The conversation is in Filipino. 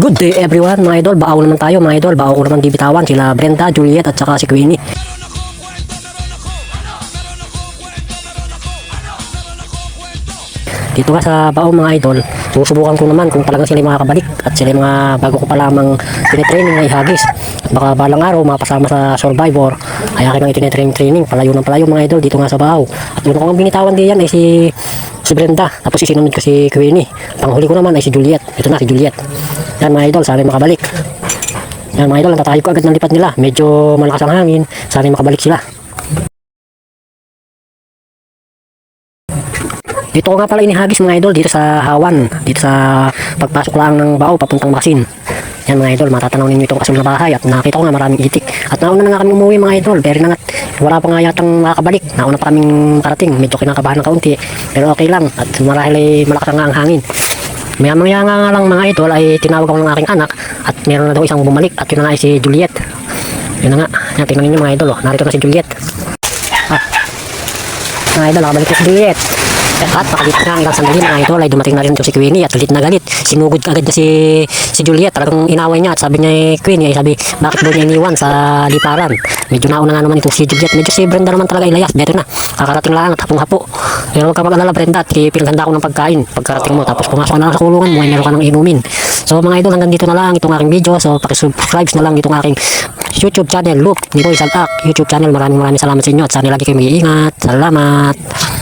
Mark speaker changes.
Speaker 1: Good day everyone mga idol, baaw naman tayo mga idol, baaw ko naman bibitawan sila Brenda, Juliet at saka si Queenie. Dito nga sa baong mga idol, susubukan ko naman kung talagang sila makakabalik at sila mga bago ko pa lamang tinitraining na ihagis. At baka balang araw mapasama sa Survivor, ay akin ang itinitraining training, palayo ng palayo mga idol dito nga sa baaw. At yun ko ang binitawan diyan ay si si Brenda, tapos isinunod ko si Queenie. Panghuli ko naman ay si Juliet. Ito na si Juliet. Yan mga idol, sana makabalik. Yan mga idol, natatayo ko agad ng lipat nila. Medyo malakas ang hangin, sana makabalik sila. Dito ko nga pala inihagis mga idol dito sa Hawan, dito sa pagpasok lang ng bao papuntang Masin. Yan mga idol, matatanaw ninyo itong asul na bahay at nakita ko nga maraming itik. At nauna na nga kami umuwi mga idol, very nangat. Wala pa nga yatang makakabalik. Nauna pa kaming makarating, medyo kinakabahan ng kaunti. Pero okay lang at marahil ay malakas nga ang hangin. Maya maya nga nga lang mga idol ay tinawag ako ng aking anak at meron na daw isang bumalik at yun na si Juliet. Yun na nga, yan tingnan ninyo mga idol, oh. narito na si Juliet. Ah, mga idol, nakabalik na si Juliet. At makalipas nga ilang sandali mga idol ay dumating na rin si Queenie at galit na galit. Sinugod agad na si, si Juliet. Talagang inaway niya at sabi niya eh, Queenie ay sabi bakit mo niya iniwan sa liparan. Medyo nauna nga naman itong si Juliet. Medyo si Brenda naman talaga ilayas. Better na. Kakarating lang at hapong-hapo. Pero huwag ka mag-alala Brenda at pinaganda ko ng pagkain pagkarating mo. Tapos pumasok na sa kulungan mo ay meron ka ng inumin. So mga idol hanggang dito na lang itong aking video. So pakisubscribe na lang itong aking YouTube channel Loop ni Boy Salak YouTube channel. Maraming maraming salamat sa inyo at sana lagi kayo mag-iingat. Salamat.